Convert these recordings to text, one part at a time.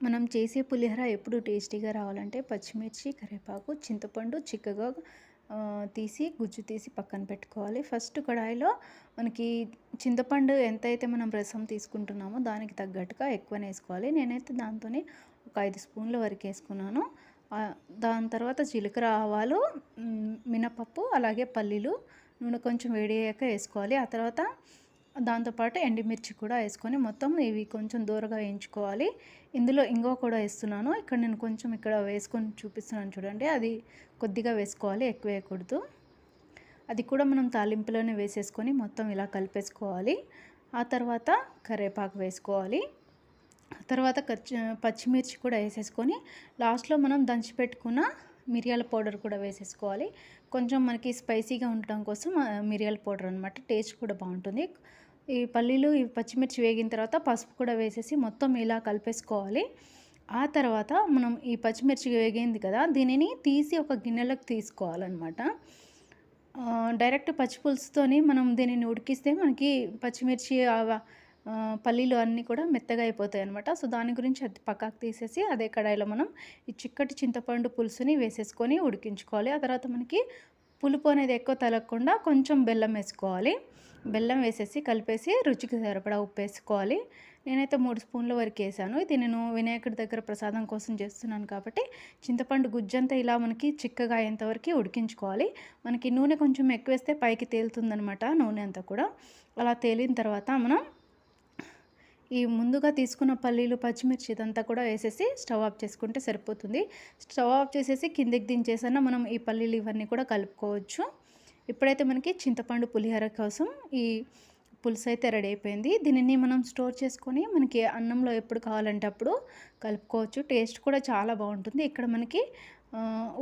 మనం చేసే పులిహోర ఎప్పుడు టేస్టీగా రావాలంటే పచ్చిమిర్చి కరివేపాకు చింతపండు చిక్కగా తీసి గుజ్జు తీసి పక్కన పెట్టుకోవాలి. ఫస్ట్ కడాయిలో మనకి చింతపండు ఎంతైతే మనం రసం తీసుకుంటున్నామో దానికి తగ్గట్టుగా ఎక్కువనే వేసుకోవాలి. నేనైతే దాంతోనే ఒక ఐదు స్పూన్ల వరకు వేసుకున్నాను. దాని తర్వాత జీలకర్ర ఆవాలు మినపప్పు అలాగే పల్లీలు నూనె కొంచెం వేడి అయ్యాక వేసుకోవాలి. ఆ తర్వాత దాంతోపాటు ఎండుమిర్చి కూడా వేసుకొని మొత్తం ఇవి కొంచెం దూరగా వేయించుకోవాలి. ఇందులో ఇంగో కూడా వేస్తున్నాను. ఇక్కడ నేను కొంచెం ఇక్కడ వేసుకొని చూపిస్తున్నాను చూడండి. అది కొద్దిగా వేసుకోవాలి ఎక్కువ వేయకూడదు. అది కూడా మనం తాలింపులోనే వేసేసుకొని మొత్తం ఇలా కలిపేసుకోవాలి. ఆ తర్వాత కరివేపాకు వేసుకోవాలి. ఆ తర్వాత పచ్చిమిర్చి కూడా వేసేసుకొని లాస్ట్లో మనం దంచి పెట్టుకున్న మిరియాల పౌడర్ కూడా వేసేసుకోవాలి. కొంచెం మనకి స్పైసీగా ఉండటం కోసం మిరియాల పౌడర్ అనమాట టేస్ట్ కూడా బాగుంటుంది. ఈ పల్లీలు ఈ పచ్చిమిర్చి వేగిన తర్వాత పసుపు కూడా వేసేసి మొత్తం ఇలా కలిపేసుకోవాలి. ఆ తర్వాత మనం ఈ పచ్చిమిర్చి వేగింది కదా దీనిని తీసి ఒక గిన్నెలోకి తీసుకోవాలన్నమాట. డైరెక్ట్ పచ్చి పులుసుతోని మనం దీనిని ఉడికిస్తే మనకి పచ్చిమిర్చి పల్లీలు అన్నీ కూడా మెత్తగా అయిపోతాయి అనమాట సో దాని గురించి అది పక్కకు తీసేసి అదే కడాయిలో మనం ఈ చిక్కటి చింతపండు పులుసుని వేసేసుకొని ఉడికించుకోవాలి. ఆ తర్వాత మనకి పులుపు అనేది ఎక్కువ తలగకుండా కొంచెం బెల్లం వేసుకోవాలి. బెల్లం వేసేసి కలిపేసి రుచికి సరిపడా ఉప్పు వేసుకోవాలి. నేనైతే మూడు స్పూన్ల వరకు వేసాను. ఇది నేను వినాయకుడి దగ్గర ప్రసాదం కోసం చేస్తున్నాను కాబట్టి చింతపండు గుజ్జంతా ఇలా మనకి చిక్కగా అయ్యేంత వరకు ఉడికించుకోవాలి. మనకి నూనె కొంచెం ఎక్కువ వేస్తే పైకి తేలుతుందనమాట నూనె అంతా కూడా. అలా తేలిన తర్వాత మనం ఈ ముందుగా తీసుకున్న పల్లీలు పచ్చిమిర్చి ఇదంతా కూడా వేసేసి స్టవ్ ఆఫ్ చేసుకుంటే సరిపోతుంది. స్టవ్ ఆఫ్ చేసేసి కిందికి దించేసన్నా మనం ఈ పల్లీలు ఇవన్నీ కూడా కలుపుకోవచ్చు. ఇప్పుడైతే మనకి చింతపండు పులిహోర కోసం ఈ పులుసు అయితే రెడీ అయిపోయింది. దీనిని మనం స్టోర్ చేసుకొని మనకి అన్నంలో ఎప్పుడు కావాలంటే అప్పుడు కలుపుకోవచ్చు. టేస్ట్ కూడా చాలా బాగుంటుంది. ఇక్కడ మనకి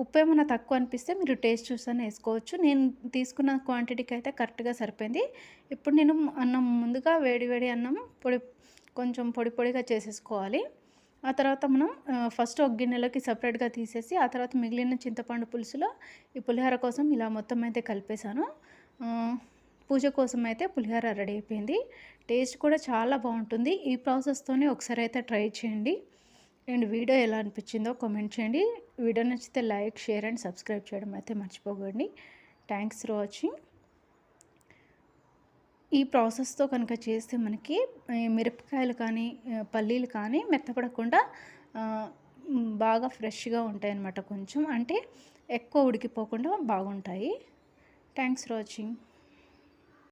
ఉప్పు ఏమైనా తక్కువ అనిపిస్తే మీరు టేస్ట్ చూసాను వేసుకోవచ్చు. నేను తీసుకున్న క్వాంటిటీకి అయితే కరెక్ట్గా సరిపోయింది. ఇప్పుడు నేను అన్నం ముందుగా వేడి వేడి అన్నం పొడి కొంచెం పొడి పొడిగా చేసేసుకోవాలి. ఆ తర్వాత మనం ఫస్ట్ ఒక గిన్నెలోకి సపరేట్గా తీసేసి ఆ తర్వాత మిగిలిన చింతపండు పులుసులో ఈ పులిహోర కోసం ఇలా మొత్తం అయితే కలిపేశాను. పూజ కోసం అయితే పులిహోర రెడీ అయిపోయింది. టేస్ట్ కూడా చాలా బాగుంటుంది. ఈ ప్రాసెస్తోనే ఒకసారి అయితే ట్రై చేయండి. అండ్ వీడియో ఎలా అనిపించిందో కామెంట్ చేయండి. వీడియో నచ్చితే లైక్ షేర్ అండ్ సబ్స్క్రైబ్ చేయడం అయితే మర్చిపోకండి. Thanks for watching. ఈ ప్రాసెస్తో కనుక చేస్తే మనకి మిరపకాయలు కానీ పల్లీలు కానీ మెత్తపడకుండా బాగా ఫ్రెష్గా ఉంటాయి అన్నమాట కొంచెం. అంటే ఎక్కువ ఉడికిపోకుండా బాగుంటాయి. Thanks for watching.